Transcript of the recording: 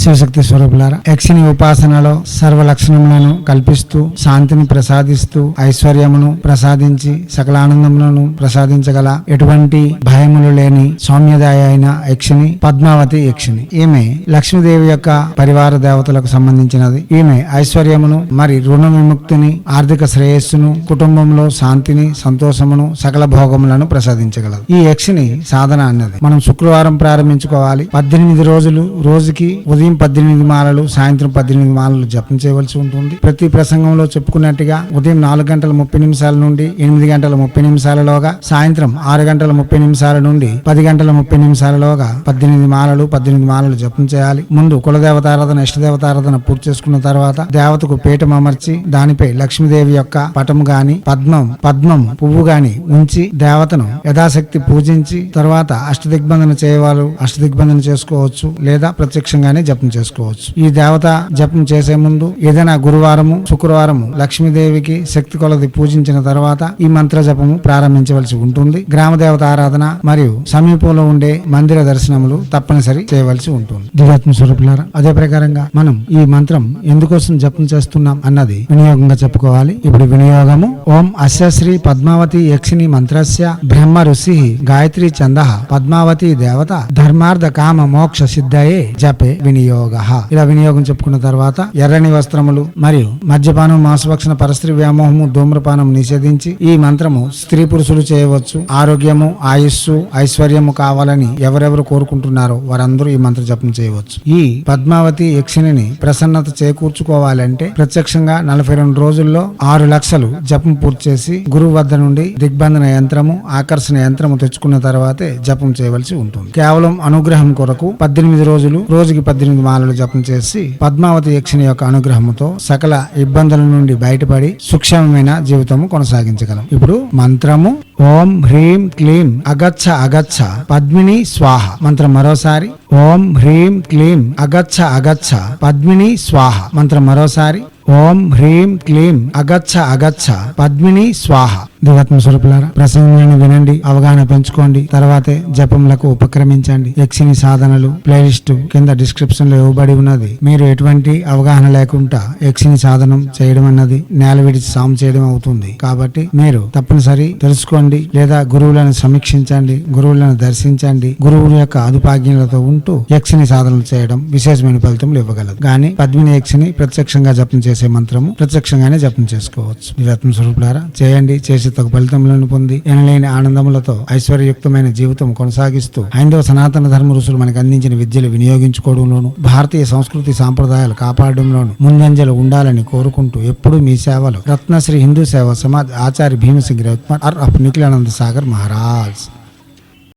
శివశక్తి స్వరూపులారా యక్షిని ఉపాసనలో సర్వ లక్షణములను కల్పిస్తూ శాంతిని ప్రసాదిస్తూ ఐశ్వర్యమును ప్రసాదించి సకల ఆనందములను ప్రసాదించగల ఎటువంటి భయములు లేని సౌమ్యదాయ అయిన యక్షిని పద్మావతి యక్షిని. ఈమె లక్ష్మీదేవి యొక్క పరివార దేవతలకు సంబంధించినది. ఈమె ఐశ్వర్యమును మరి రుణ విముక్తిని ఆర్థిక శ్రేయస్సును కుటుంబంలో శాంతిని సంతోషమును సకల భోగములను ప్రసాదించగలదు. ఈ యక్షిని సాధన అన్నది. మనం శుక్రవారం ప్రారంభించుకోవాలి. పద్దెనిమిది రోజులు రోజుకి ఉదయం పద్దెనిమిది మాలలు సాయంత్రం పద్దెనిమిది మాలలు జపం చేయవలసి ఉంటుంది. ప్రతి ప్రసంగంలో చెప్పుకున్నట్టుగా ఉదయం నాలుగు గంటల ముప్పై నిమిషాల నుండి ఎనిమిది గంటల ముప్పై నిమిషాలలోగా సాయంత్రం ఆరు గంటల ముప్పై నిమిషాల నుండి పది గంటల ముప్పై నిమిషాలలోగా పద్దెనిమిది మాలలు పద్దెనిమిది మాలలు జపం చేయాలి. ముందు కులదేవతారాధన ఇష్టదేవతారాధన పూర్తి చేసుకున్న తర్వాత దేవతకు పీఠం అమర్చి దానిపై లక్ష్మీదేవి యొక్క పటము గాని పద్మం పద్మం పువ్వు గాని ఉంచి దేవతను యథాశక్తి పూజించి తర్వాత అష్టదిగ్బంధన చేయవారు అష్టదిగ్బంధన చేసుకోవచ్చు లేదా ప్రత్యక్షంగానే జపం చేసుకోవచ్చు. ఈ దేవత జపం చేసే ముందు ఏదైనా గురువారము శుక్రవారము లక్ష్మీదేవికి శక్తి కొలది పూజించిన తర్వాత ఈ మంత్ర జపము ప్రారంభించవలసి ఉంటుంది. గ్రామ దేవత ఆరాధన మరియు సమీపంలో ఉండే మందిర దర్శనములు తప్పనిసరి చేయవలసి ఉంటుంది. దివ్యాత్మ స్వరూపులారా అదే ప్రకారంగా మనం ఈ మంత్రం ఎందుకోసం జపం చేస్తున్నాం అన్నది వినియోగంగా చెప్పుకోవాలి. ఇప్పుడు వినియోగము. ఓం అస్య శ్రీ పద్మావతి యక్షిని మంత్రస్య బ్రహ్మ ఋషి గాయత్రి చంద పద్మావతి దేవత ధర్మార్థ కామ మోక్ష సిద్ధయే జపే వినియోగ. ఇలా వినియోగం చెప్పుకున్న తర్వాత ఎర్రని వస్త్రములు మరియు మద్యపానం మాంసభక్షణ పరస్త్రీ వ్యామోహము ధూమ్రపానం నిషేధించి ఈ మంత్రము స్త్రీ పురుషులు చేయవచ్చు. ఆరోగ్యము ఆయుస్సు ఐశ్వర్యము కావాలని ఎవరెవరు కోరుకుంటున్నారో వారందరూ ఈ మంత్ర జపం చేయవచ్చు. ఈ పద్మావతి యక్షిణిని ప్రసన్నత చేకూర్చుకోవాలంటే ప్రత్యక్షంగా నలభై రెండు రోజుల్లో ఆరు లక్షలు జపం పూర్తి చేసి గురువు వద్ద నుండి దిగ్బంధన యంత్రము ఆకర్షణ యంత్రము తెచ్చుకున్న తర్వాతే జపం చేయవలసి ఉంటుంది. కేవలం అనుగ్రహం కొరకు పద్దెనిమిది రోజులు రోజుకి పద్దెనిమిది మాలలు జపం చేసి పద్మావతి యక్షిని యొక్క అనుగ్రహంతో సకల ఇబ్బందుల నుండి బయటపడి సుక్షమమైన జీవితము కొనసాగించగలం. ఇప్పుడు మంత్రము. ఓం హ్రీం క్లీం అగచ్చ అగచ్చ పద్మిని స్వాహ. మంత్రం మరోసారి. ఓం హ్రీం క్లీం అగచ్చ అగచ్చ పద్మిని స్వాహ. మంత్రం మరోసారి. ఓం హ్రీం క్లీం అగచ్చ అగచ్చ పద్మిని స్వాహ. దివాత్మ స్వరూపులారా ప్రసంగాన్ని వినండి అవగాహన పెంచుకోండి తర్వాతే జపంలకు ఉపక్రమించండి. యక్షిని సాధనలు ప్లేలిస్ట్ కింద డిస్క్రిప్షన్లో ఇవ్వబడి ఉన్నది. మీరు ఎటువంటి అవగాహన లేకుండా యక్షిని సాధనం చేయడం అన్నది నేల విడిచి సాము చేయడం అవుతుంది. కాబట్టి మీరు తప్పనిసరి తెలుసుకోండి లేదా గురువులను సమీక్షించండి గురువులను దర్శించండి గురువుల యొక్క అనుపాజ్ఞలతో ఉంటూ యక్షిని సాధనలు చేయడం విశేషమైన ఫలితములు ఇవ్వగలదు. కానీ పద్మిని యక్షిని ప్రత్యక్షంగా జపం చేసి మంత్రము ప్రత్యక్షంగానే జపం చేసుకోవచ్చు. దివ్యాత్మ స్వరూపులారా చేయండి. చేసి తగు ఫలితములను పొంది ఎనలేని ఆనందములతో ఐశ్వర్యయుక్తమైన జీవితం కొనసాగిస్తూ హైందవ సనాతన ధర్మ ఋషులు మనకు అందించిన విద్యలు వినియోగించుకోవడంలోను భారతీయ సంస్కృతి సాంప్రదాయాలు కాపాడడంలోను ముందంజలు ఉండాలని కోరుకుంటూ ఎప్పుడూ మీ సేవలు రత్నశ్రీ హిందూ సేవ సమాజ్ ఆచార్య భీమసింగ్ రవికుమార్ అర్ అప్ నిఖిలానంద సాగర్ మహారాజ్.